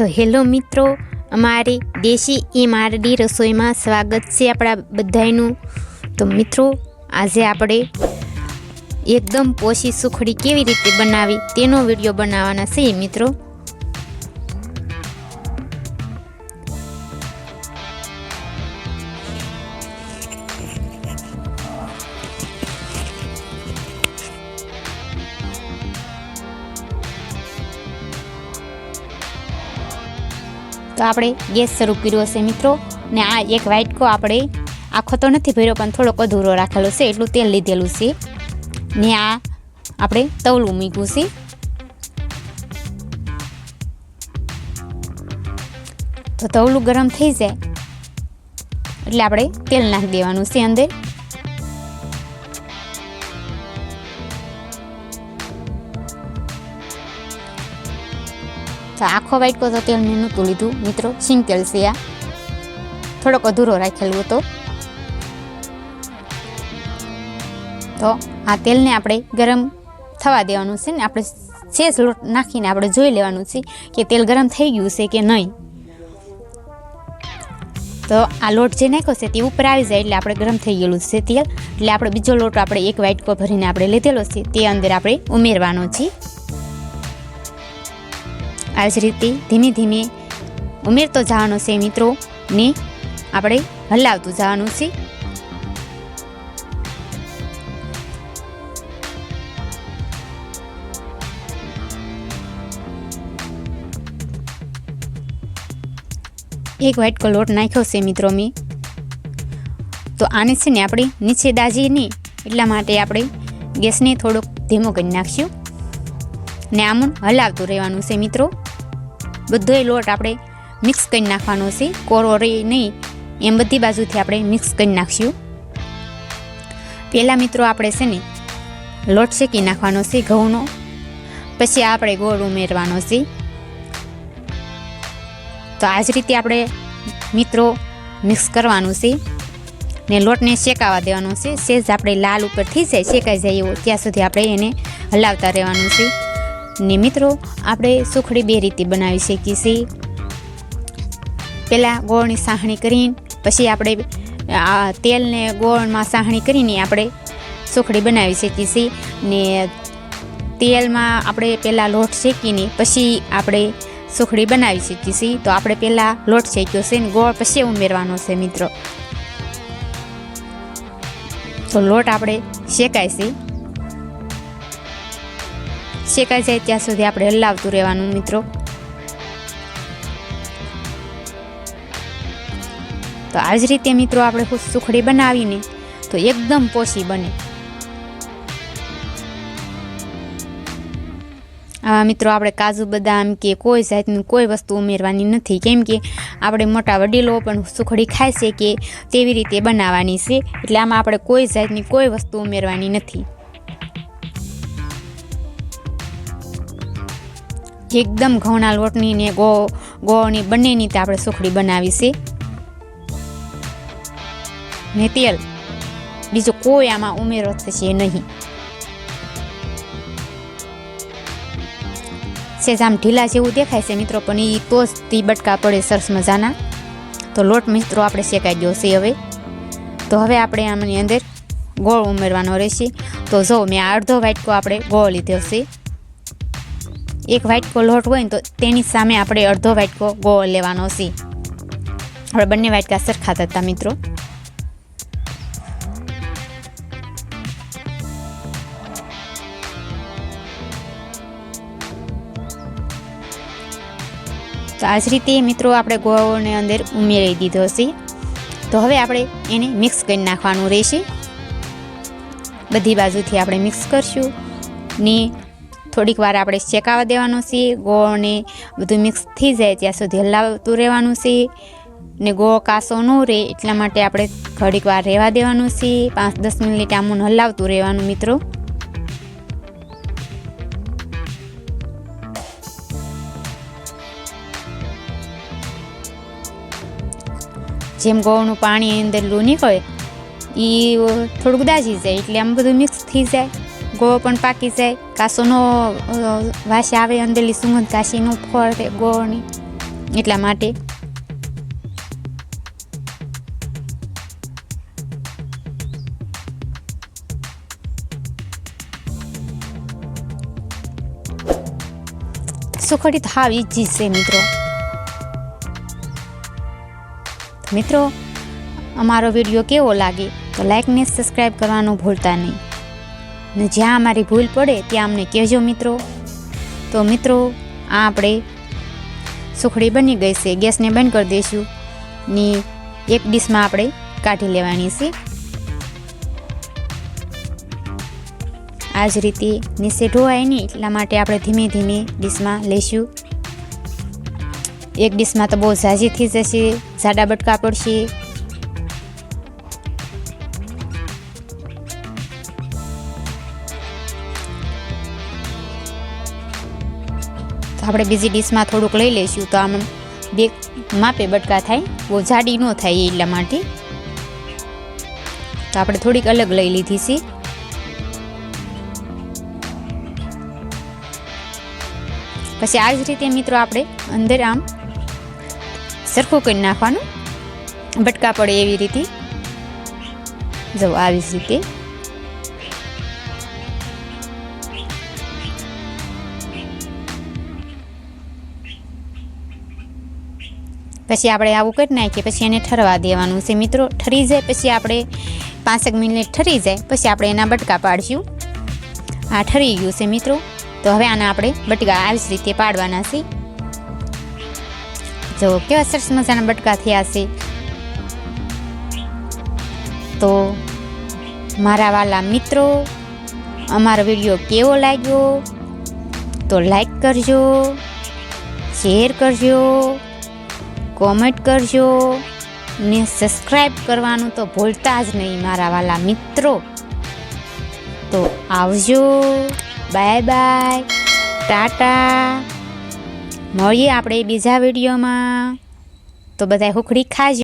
તો હેલો મિત્રો, અમારી દેશી એ મારડી રસોઈમાં સ્વાગત છે આપણા બધાયનું. તો મિત્રો, આજે આપણે એકદમ પોષી સુખડી કેવી રીતે બનાવી તેનો વીડિયો બનાવવાના છે મિત્રો. તો આપણે ગેસ શરૂ કર્યો છે મિત્રો. ને આ એક વાટકો આપણે આખો તો નથી ભર્યો, પણ થોડોક અધૂરો રાખેલો છે. એટલું તેલ લીધેલું છે. ને આ આપણે તવલું મૂક્યું છે. તો તવલું ગરમ થઈ જાય. એટલે આપણે તેલ નાખી દેવાનું છે અંદર. તો આખો વાટકો તો તેલ મેં નહોતું લીધું, મિત્રો. સિંગ તેલ છે થોડોક અધૂરો રાખેલું હતો. તો આ તેલને આપણે ગરમ થવા દેવાનું છે ને, આપણે શેષ લોટ નાખીને આપણે જોઈ લેવાનું છે કે તેલ ગરમ થઈ ગયું છે કે નહીં. તો આ લોટ જે નાખ્યો છે તે ઉપર આવી જાય એટલે આપણે ગરમ થઈ ગયેલું છે તેલ. એટલે આપણે બીજો લોટ આપણે એક વાટકો ભરીને આપણે લીધેલો છે, તે અંદર આપણે ઉમેરવાનો છે. આ જ રીતે ધીમે ધીમે ઉમેરતો જવાનો છે મિત્રો ને આપણે હલાવતું જવાનું છે. એક વ્હાઈટ લોટ નાખ્યો છે મિત્રો મેં. તો આને છે ને આપણે નીચે દાજીએ એટલા માટે આપણે ગેસને થોડોક ધીમો કરી નાખશું. ને આમ હલાવતું રહેવાનું છે મિત્રો. બધોય લોટ આપણે મિક્સ કરી નાખવાનો છે. કોરો રે નહીં, એમ બધી બાજુથી આપણે મિક્સ કરી નાખશું. પહેલાં મિત્રો આપણે છે ને, લોટ શેકી નાખવાનો છે ઘઉંનો. પછી આપણે ગોળ ઉમેરવાનો છે. તો આ જ રીતે આપણે મિત્રો મિક્સ કરવાનું છે. ને લોટને શેકાવા દેવાનો છે. સેજ આપણે લાલ ઉપર છે શેકાઈ જાય એવો, ત્યાં સુધી આપણે એને હલાવતા રહેવાનું છે. ને મિત્રો, આપણે સુખડી બે રીતે બનાવી શકીએ છીએ પહેલાં ગોળની સાહણી કરીને, પછી આપણે, આ તેલને ગોળમાં સાહણી કરીને આપણે સુખડી બનાવી શકીએ છીએ ને તેલમાં આપણે પહેલાં લોટ શેકીને, પછી આપણે સુખડી બનાવી શકીએ છીએ તો આપણે પહેલાં લોટ શેક્યો છે ને ગોળ પછી ઉમેરવાનો છે મિત્રો. તો લોટ આપણે શેકાય છે. શેકાઈ જાય ત્યાં સુધી આપણે હલાવતું રહેવાનું, મિત્રો. તો આ જ રીતે, મિત્રો, આપણે સુખડી બનાવીને તો એકદમ પોષી બને. આવા, મિત્રો, આપણે કાજુ, બદામ કે કોઈ જાતની કોઈ વસ્તુ ઉમેરવાની નથી. કેમ કે આપણે મોટા વડીલો પણ સુખડી ખાય છે કે તેવી રીતે બનાવવાની છે. એટલે આમાં આપણે કોઈ જાતની કોઈ વસ્તુ ઉમેરવાની નથી. એકદમ ઘઉંના લોટની ને ગો, ગોળની બંનેની તે આપણે સુખડી બનાવી છે. ને તેલ. બીજો કોઈ આમાં ઉમેરો થશે નહીં. સેજ આમ ઢીલા જેવું દેખાય છે મિત્રો, પણ એ તો જ તી બટકા પડે સરસ મજાના. તો લોટ મિત્રો આપણે શેકાઈ ગયો છે હવે. તો હવે આપણે આમની અંદર ગોળ ઉમેરવાનો રહેશે. તો જો મેં અડધો વાટકો આપણે ગોળ લીધો છે. એક વાટકો લોટ હોય ને તો તેની સામે આપણે અડધો વાટકો ગોળ લેવાનો છે. આપણે બંને વાટકા સરખા થતા મિત્રો. તો આ જ રીતે મિત્રો આપણે ગોળને અંદર ઉમેરી દીધો છે. તો હવે આપણે એને મિક્સ કરી નાખવાનું રહેશે. બધી બાજુથી આપણે મિક્સ કરશું ને થોડીક વાર આપણે શેકાવા દેવાનું છે ગોળને બધું મિક્સ થઈ જાય ત્યાં સુધી હલાવતું રહેવાનું છે ને ગોળ કાસો ન રહે એટલા માટે આપણે થોડીક વાર રહેવા દેવાનું છે પાંચ દસ મિનિટ આમું હલાવતું રહેવાનું મિત્રો. જેમ ગોળનું પાણી અંદર લૂ નીકળે એ થોડુંક દાજી જાય એટલે આમ બધું મિક્સ થઈ જાય. ગોળ પણ પાકી જાય. કાસોનો વાસી આવે અંદરલી સુગંધ કાશીનું ફળ ગોળની, એટલા માટે. સુખડી તો હાવ ઈજી છે, મિત્રો. મિત્રો, અમારો વીડિયો કેવો લાગે? તો લાઈક ને સબસ્ક્રાઈબ કરવાનું ભૂલતા નહીં. ને જ્યાં અમારી ભૂલ પડે ત્યાં અમને કહેજો મિત્રો. તો મિત્રો, આ આપણે સુખડી બની ગઈ છે. ગેસને બંધ કરી દઈશું. ને એક ડીશમાં આપણે કાઢી લેવાની છે. આ જ રીતે નીચે ઢોવાય નહીં, એટલા માટે આપણે ધીમે ધીમે ડીશમાં લઈશું. એક ડીશમાં તો બહુ ઝાઝી થઈ જશે જાડા બટકા પડશે આપણે બીજી ડીશમાં થોડુંક લઈ લઈશું તો આમ બે માપે બટકા થાય. બહુ જાડી ન થાય એટલા માટે. તો આપણે થોડીક અલગ લઈ લીધી છે. પછી આ જ રીતે મિત્રો આપણે અંદર આમ સરખું કરી નાખવાનું. બટકા પડે એવી રીતે. જો આવી જ રીતે. પછી આપણે આવું કરી નાખીએ, પછી એને ઠરવા દેવાનું છે. મિત્રો, ઠરી જાય, પછી આપણે પાંચેક મિનિટ ઠરી જાય, પછી આપણે એના બટકા પાડશું. આ ઠરી ગયું છે મિત્રો. તો હવે આના આપણે બટકા આવી જ રીતે પાડવાના છે. જો કેવા સરસ મજાના બટકા થયા છે. તો મારા વાલા મિત્રો, અમારો વીડિયો કેવો લાગ્યો? તો લાઈક કરજો, શેર કરજો. કોમેન્ટ કરજો ને સબસ્ક્રાઈબ કરવાનું તો ભૂલતા જ નહીં મારા વાલા મિત્રો. તો આવજો. Bye bye. ટાટા. મળીએ આપણે બીજા વિડીયોમાં. તો બધા હુખડી ખાજો.